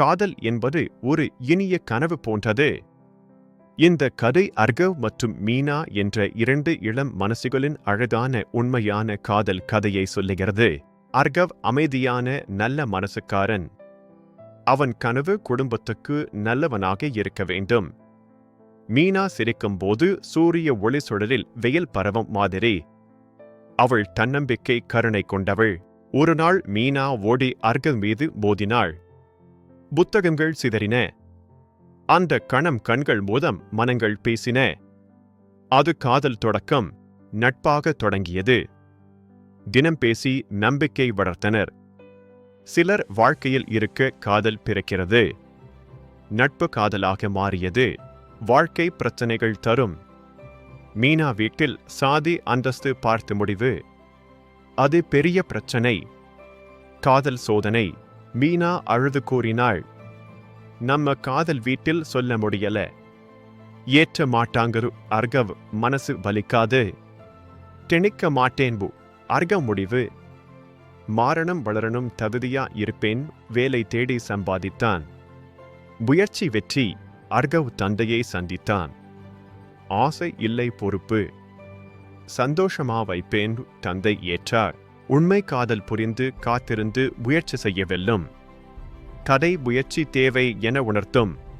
காதல் என்பது ஒரு இனிய கனவு போன்றது. இந்த கதை அர்கவ் மற்றும் மீனா என்ற இரண்டு இளம் மனசுகளின் அழகான உண்மையான காதல் கதையை சொல்லுகிறது. அர்கவ் அமைதியான நல்ல மனசுக்காரன். அவன் கனவு குடும்பத்துக்கு நல்லவனாக இருக்க வேண்டும். மீனா சிரிக்கும்போது சூரிய ஒளி சுடரில் வெயில் பரவும் மாதிரி. அவள் தன்னம்பிக்கை கருணை கொண்டவள். ஒரு நாள் மீனா ஓடி அர்கவ் மீது மோதினாள். புத்தகங்கள் சிதறின. அந்த கணம் கண்கள் மூலம் மனங்கள் பேசின. அது காதல் தொடக்கம் நட்பாக தொடங்கியது. தினம் பேசி நம்பிக்கை வளர்த்தனர். சிலர் வாழ்க்கையில் இருக்க காதல் பிறக்கிறது. நட்பு காதலாக மாறியது. வாழ்க்கை பிரச்சனைகள் தரும். மீனா வீட்டில் சாதி அந்தஸ்து பார்த்து முடிவு. அது பெரிய பிரச்சனை. காதல் சோதனை. மீனா அழுது கூறினாள் நம்ம காதல் வீட்டில் சொல்ல முடியல. ஏற்ற மாட்டாங்கரு அர்கவ் மனசு வலிக்காது. திணிக்க மாட்டேன்பு அர்க முடிவு. மாறணும் வளரணும் தகுதியா இருப்பேன் வேலை தேடி சம்பாதித்தான். முயற்சி வெற்றி அர்கவ் தந்தையை சந்தித்தான். ஆசை இல்லை பொறுப்பு. சந்தோஷமா வைப்பேன் தந்தை ஏற்றார். உண்மை காதல் புரிந்து காத்திருந்து முயற்சி செய்ய வெல்லும் கதை முயற்சி தேவை என உணர்த்தும்.